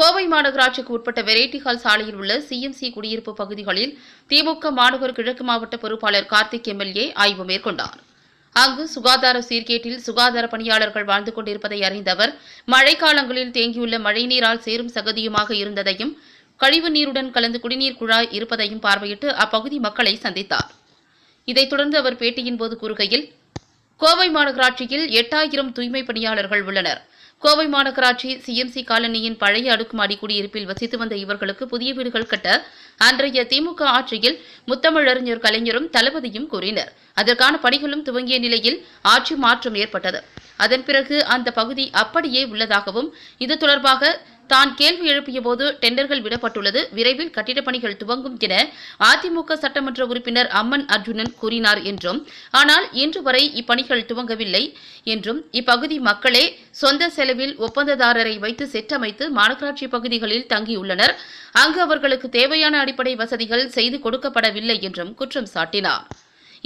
கோவை மாநகராட்சிக்கு உட்பட்ட variety hall சாலையில் உள்ள சிஎம்சி குடியிருப்பு பகுதிகளில் திமுக மாநகர் கிழக்கு மாவட்ட பொறுப்பாளர் கார்த்திக் எம்எல்ஏ ஆய்வு மேற்கொண்டார். அங்கு சுகாதார சீர்கேட்டில் சுகாதார பணியாளர்கள் வாழ்ந்து கொண்டிருப்பதை அறிந்த அவர் மழைக்காலங்களில் தேங்கியுள்ள மழைநீரால் சேரும் சகதியுமாக இருந்ததையும் கழிவு நீருடன் கலந்து குடிநீர் குழாய் இருப்பதையும் பார்வையிட்டு அப்பகுதி மக்களை சந்தித்தார். இதைத் தொடர்ந்து அவர் பேட்டியின் போது கூறுகையில் கோவை மாநகராட்சியில் எட்டாயிரம் தூய்மை பணியாளர்கள் உள்ளனர். கோவை மாநகராட்சி சிஎம்சி காலனியின் பழைய அடுக்குமாடி குடியிருப்பில் வசித்து வந்த இவர்களுக்கு புதிய வீடுகள் கட்ட அன்றைய திமுக ஆட்சியில் முத்தமிழறிஞர் கலைஞரும் தளபதியும் கூறினர். அதற்கான பணிகளும் துவங்கிய நிலையில் ஆட்சி மாற்றம் ஏற்பட்டது. அதன் பிறகு அந்த பகுதி அப்படியே உள்ளதாகவும் இது தொடர்பாக தான் கேள்வி எழுப்பிய போது டெண்டர்கள் விடப்பட்டுள்ளது. விரைவில் கட்டிடப் பணிகள் துவங்கும் என அதிமுக சட்டமன்ற உறுப்பினர் அம்மன் அர்ஜுனன் கூறினார் என்றும் ஆனால் இன்று வரை இப்பணிகள் துவங்கவில்லை என்றும் இப்பகுதி மக்களே சொந்த செலவில் ஒப்பந்ததாரரை வைத்து செட்டமைத்து மாநகராட்சி பகுதிகளில் தங்கியுள்ளனர். அங்கு அவர்களுக்கு தேவையான அடிப்படை வசதிகள் செய்து கொடுக்கப்படவில்லை என்றும் குற்றம் சாட்டினார்.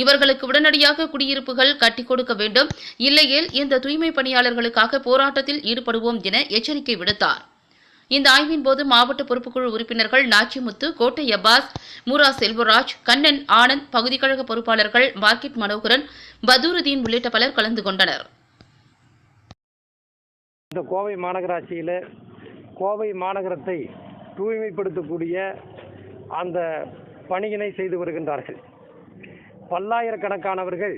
இவர்களுக்கு உடனடியாக குடியிருப்புகள் கட்டிக் கொடுக்க வேண்டும். இல்லையேல் இந்த தூய்மை பணியாளர்களுக்காக போராட்டத்தில் ஈடுபடுவோம் என எச்சரிக்கை விடுத்தார். இந்த ஆய்வின் போது மாவட்ட பொறுப்புக்குழு உறுப்பினர்கள் நாச்சிமுத்து கோட்டை அப்பாஸ் மூரா செல்வராஜ் கண்ணன் ஆனந்த் பகுதி கழக பொறுப்பாளர்கள் மார்க்கெட் மனோகரன் பதூருதீன் உள்ளிட்ட பலர் கலந்து கொண்டனர். இந்த கோவை மாநகராட்சியில் கோவை மாநகரத்தை தூய்மைப்படுத்தக்கூடிய அந்த பணியினை செய்து வருகின்றார்கள். பல்லாயிரக்கணக்கானவர்கள்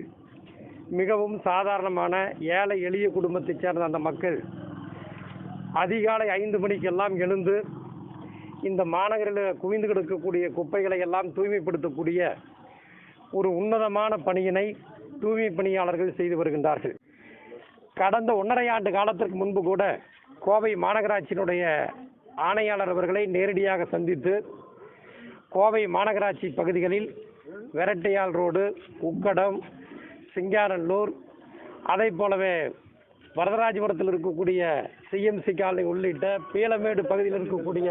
மிகவும் சாதாரணமான ஏழை எளிய குடும்பத்தைச் சேர்ந்த அந்த மக்கள் அதிகாலை ஐந்து மணிக்கெல்லாம் எழுந்து இந்த மாநகரில் குவிந்து கிடக்கக்கூடிய குப்பைகளை எல்லாம் தூய்மைப்படுத்தக்கூடிய ஒரு உன்னதமான பணியினை தூய்மை பணியாளர்கள் செய்து வருகின்றார்கள். கடந்த ஒன்றரை ஆண்டு காலத்திற்கு முன்பு கூட கோவை மாநகராட்சியினுடைய ஆணையாளர் அவர்களை நேரடியாக சந்தித்து கோவை மாநகராட்சி பகுதிகளில் வெரட்டையால் ரோடு உக்கடம் சிங்காரல்லூர் அதை போலவே வரதராஜபுரத்தில் இருக்கக்கூடிய சிஎம்சி காலனி உள்ளிட்ட பீளமேடு பகுதியில் இருக்கக்கூடிய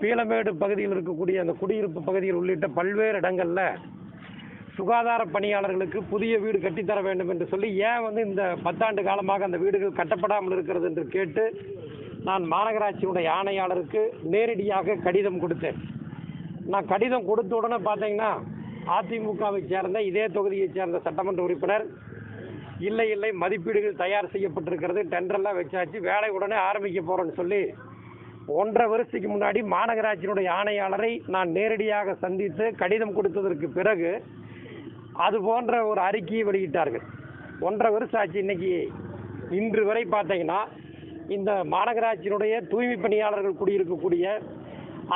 பீளமேடு பகுதியில் இருக்கக்கூடிய அந்த குடியிருப்பு பகுதிகள் உள்ளிட்ட பல்வேறு இடங்களில் சுகாதார பணியாளர்களுக்கு புதிய வீடு கட்டித்தர வேண்டும் என்று சொல்லி ஏன் வந்து இந்த பத்தாண்டு காலமாக அந்த வீடுகள் கட்டப்படாமல் இருக்கிறது என்று கேட்டு நான் மாநகராட்சியுடைய ஆணையாளருக்கு நேரடியாக கடிதம் கொடுத்தேன். நான் கடிதம் கொடுத்த உடனே பார்த்தீங்கன்னா அதிமுகவை சேர்ந்த இதே தொகுதியைச் சேர்ந்த சட்டமன்ற உறுப்பினர் இல்லை இல்லை மதிப்பீடுகள் தயார் செய்யப்பட்டிருக்கிறது. டெண்டர்லாம் வச்சாச்சு. வேலை உடனே ஆரம்பிக்க போகிறோன்னு சொல்லி ஒன்றரை வருஷத்துக்கு முன்னாடி மாநகராட்சியினுடைய ஆணையாளரை நான் நேரடியாக சந்தித்து கடிதம் கொடுத்ததற்கு பிறகு அது போன்ற ஒரு அறிக்கையை வெளியிட்டார்கள். ஒன்றரை வருஷம் ஆச்சு. இன்னைக்கு இன்று வரை பார்த்தீங்கன்னா இந்த மாநகராட்சியினுடைய தூய்மை பணியாளர்கள் குடியிருக்கக்கூடிய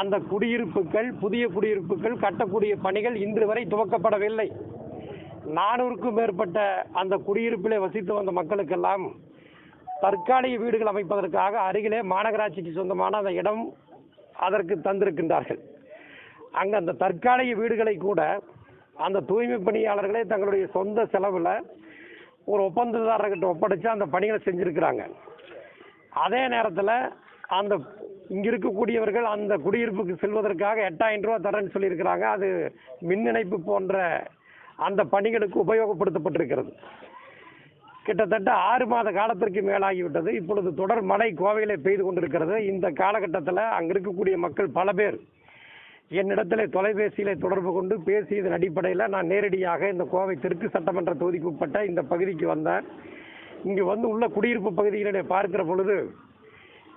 அந்த குடியிருப்புகள் புதிய குடியிருப்புகள் கட்டக்கூடிய பணிகள் இன்று வரை துவக்கப்படவில்லை. நானூறுக்கும் மேற்பட்ட அந்த குடியிருப்பிலே வசித்து வந்த மக்களுக்கெல்லாம் தற்காலிக வீடுகள் அமைப்பதற்காக அருகிலே மாநகராட்சிக்கு சொந்தமான அந்த இடம் அதற்கு தந்திருக்கின்றார்கள். அங்கே அந்த தற்காலிக வீடுகளை கூட அந்த தூய்மை பணியாளர்களே தங்களுடைய சொந்த செலவில் ஒரு ஒப்பந்ததாரர்கிட்ட ஒப்படைச்சு அந்த பணிகளை செஞ்சுருக்கிறாங்க. அதே நேரத்தில் அந்த இங்கே இருக்கக்கூடியவர்கள் அந்த குடியிருப்புக்கு செல்வதற்காக எட்டாயிரம் ரூபா தரேன்னு சொல்லியிருக்கிறாங்க. அது மின் இணைப்பு போன்ற அந்த பணிகளுக்கு உபயோகப்படுத்தப்பட்டிருக்கிறது. கிட்டத்தட்ட ஆறு மாத காலத்திற்கு மேலாகிவிட்டது. இப்பொழுது தொடர் மழை கோவையில் பெய்து கொண்டிருக்கிறது. இந்த காலகட்டத்தில் அங்கே இருக்கக்கூடிய மக்கள் பல பேர் என்னிடத்தில் தொலைபேசியில் தொடர்பு கொண்டு பேசியதன் அடிப்படையில் நான் நேரடியாக இந்த கோவை தெற்கு சட்டமன்ற தொகுதிக்கு உட்பட்ட இந்த பகுதிக்கு வந்தேன். இங்கு வந்து உள்ள குடியிருப்பு பகுதிகளிலே பார்க்கிற பொழுது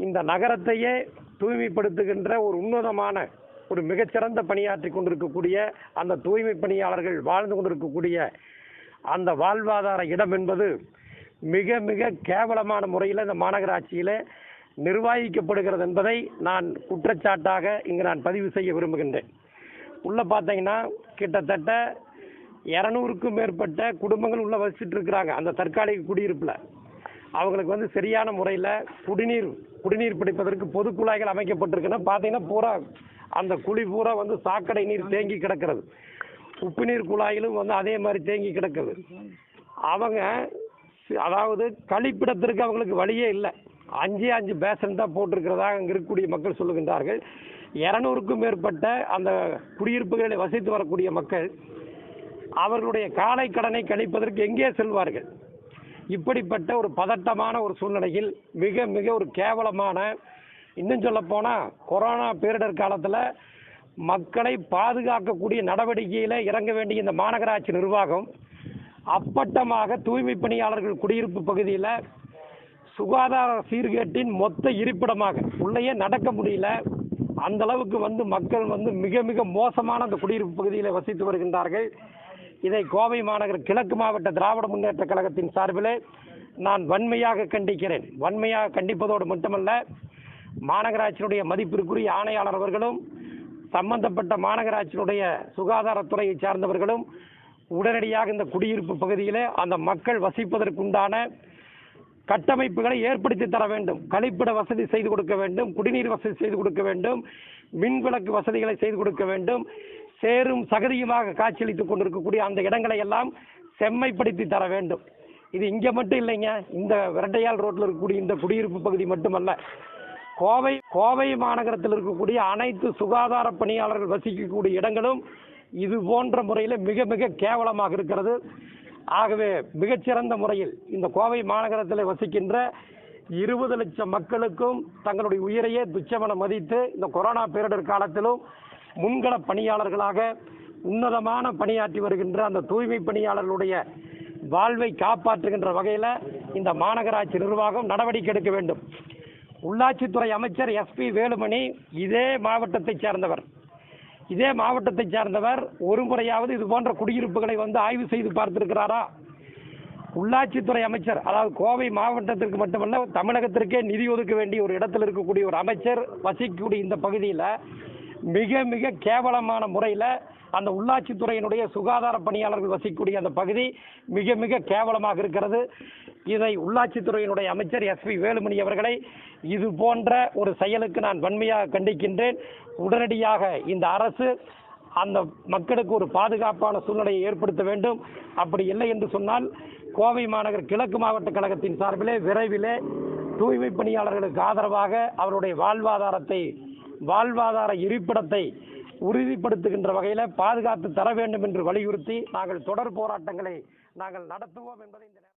இந்த நகரத்தையே தூய்மைப்படுத்துகின்ற ஒரு உன்னதமான ஒரு மிகச்சிறந்த பணியாற்றி கொண்டிருக்கக்கூடிய அந்த தூய்மை பணியாளர்கள் வாழ்ந்து கொண்டிருக்கக்கூடிய அந்த வாழ்வாதார இடம் என்பது மிக மிக கேவலமான முறையில் இந்த மாநகராட்சியில் நிர்வகிக்கப்படுகிறது என்பதை நான் குற்றச்சாட்டாக இங்கு நான் பதிவு செய்ய விரும்புகின்றேன். உள்ளே பார்த்தீங்கன்னா கிட்டத்தட்ட இரநூறுக்கும் மேற்பட்ட குடும்பங்கள் உள்ளே வசிச்சுட்டு இருக்கிறாங்க அந்த தற்காலிக குடியிருப்பில். அவங்களுக்கு வந்து சரியான முறையில் குடிநீர் குடிநீர் பிடிப்பதற்கு பொது குழாய்கள் அமைக்கப்பட்டிருக்குன்னா பார்த்தீங்கன்னா பூரா அந்த குழி பூரா வந்து சாக்கடை நீர் தேங்கி கிடக்கிறது. உப்பு நீர் குழாயிலும் வந்து அதே மாதிரி தேங்கி கிடக்குது. அவங்க அதாவது கழிப்பிடத்திற்கு அவங்களுக்கு வழியே இல்லை. அஞ்சே அஞ்சு பேசன் தான் போட்டிருக்கிறதா அங்கே இருக்கக்கூடிய மக்கள் சொல்லுகின்றார்கள். இரநூறுக்கும் மேற்பட்ட அந்த குடியிருப்புகளில் வசித்து வரக்கூடிய மக்கள் அவர்களுடைய காலை கடனை கழிப்பதற்கு எங்கே செல்வார்கள்? இப்படிப்பட்ட ஒரு பதட்டமான ஒரு சூழ்நிலையில் மிக மிக ஒரு கேவலமான இன்னும் சொல்ல போனால் கொரோனா பேரிடர் காலத்தில் மக்களை பாதுகாக்கக்கூடிய நடவடிக்கையில் இறங்க வேண்டிய இந்த மாநகராட்சி நிர்வாகம் அப்பட்டமாக தூய்மை பணியாளர்கள் குடியிருப்பு பகுதியில் சுகாதார சீர்கேட்டின் மொத்த இருப்பிடமாக உள்ளேயே நடக்க முடியல. அந்த அளவுக்கு வந்து மக்கள் வந்து மிக மிக மோசமான அந்த குடியிருப்பு பகுதியில் வசித்து வருகின்றார்கள். இதை கோவை மாநகர் கிழக்கு மாவட்ட திராவிட முன்னேற்ற கழகத்தின் சார்பில் நான் வன்மையாக கண்டிக்கிறேன். வன்மையாக கண்டிப்பதோடு மட்டுமல்ல மாநகராட்சியினுடைய மதிப்பிற்குரிய ஆணையாளர் அவர்களும் சம்பந்தப்பட்ட மாநகராட்சியினுடைய சுகாதாரத்துறையை சார்ந்தவர்களும் உடனடியாக இந்த குடியிருப்பு பகுதியிலே அந்த மக்கள் வசிப்பதற்குண்டான கட்டமைப்புகளை ஏற்படுத்தி தர வேண்டும். கழிப்பிட வசதி செய்து கொடுக்க வேண்டும். குடிநீர் வசதி செய்து கொடுக்க வேண்டும். மின் விளக்கு வசதிகளை செய்து கொடுக்க வேண்டும். சேரும் சகதியுமாக காட்சியளித்துக் கொண்டிருக்கக்கூடிய அந்த இடங்களை எல்லாம் செம்மைப்படுத்தி தர வேண்டும். இது இங்கே மட்டும் இல்லைங்க. இந்த விரட்டையால் ரோட்டில் இருக்கக்கூடிய இந்த குடியிருப்பு பகுதி மட்டுமல்ல. கோவை கோவை மாநகரத்தில் இருக்கக்கூடிய அனைத்து சுகாதார பணியாளர்கள் வசிக்கக்கூடிய இடங்களும் இது போன்ற முறையில் மிக மிக கேவலமாக இருக்கிறது. ஆகவே மிகச்சிறந்த முறையில் இந்த கோவை மாநகரத்தில் வசிக்கின்ற இருபது லட்சம் மக்களுக்கும் தங்களுடைய உயிரையே துச்சமென மதித்து இந்த கொரோனா பேரிடர் காலத்திலும் முன்கள பணியாளர்களாக உன்னதமான பணியாற்றி வருகின்ற அந்த தூய்மை பணியாளர்களுடைய வாழ்வை காப்பாற்றுகின்ற வகையில் இந்த மாநகராட்சி நிர்வாகம் நடவடிக்கை எடுக்க வேண்டும். உள்ளாட்சித்துறை அமைச்சர் எஸ்பி வேலுமணி இதே மாவட்டத்தைச் சேர்ந்தவர். இதே மாவட்டத்தைச் சேர்ந்தவர் ஒரு முறையாவது இது போன்ற குடியிருப்புகளை வந்து ஆய்வு செய்து பார்த்திருக்கிறாரா? உள்ளாட்சித்துறை அமைச்சர் அதாவது கோவை மாவட்டத்திற்கு மட்டுமல்ல தமிழகத்திற்கே நிதி ஒதுக்க வேண்டிய ஒரு இடத்தில் இருக்கக்கூடிய ஒரு அமைச்சர் வசிக்கக்கூடிய இந்த பகுதியில் மிக மிக கேவலமான முறையில் அந்த உள்ளாட்சித்துறையினுடைய சுகாதார பணியாளர்கள் வசிக்கக்கூடிய அந்த பகுதி மிக மிக கேவலமாக இருக்கிறது. இதை உள்ளாட்சித்துறையினுடைய அமைச்சர் எஸ்பி வேலுமணி அவர்களை இது போன்ற ஒரு செயலுக்கு நான் வன்மையாக கண்டிக்கின்றேன். உடனடியாக இந்த அரசு அந்த மக்களுக்கு ஒரு பாதுகாப்பான சூழ்நிலையை ஏற்படுத்த வேண்டும். அப்படி இல்லை என்று சொன்னால் கோவை மாநகர் கிழக்கு மாவட்ட கழகத்தின் சார்பிலே விரைவிலே தூய்மை பணியாளர்களுக்கு ஆதரவாக அவருடைய வாழ்வாதாரத்தை வாழ்வாதார இருப்பிடத்தை உறுதிப்படுத்துகின்ற வகையில் பாதுகாத்து தர வேண்டும் என்று வலியுறுத்தி நாங்கள் தொடர் போராட்டங்களை நாங்கள் நடத்துவோம் என்பதை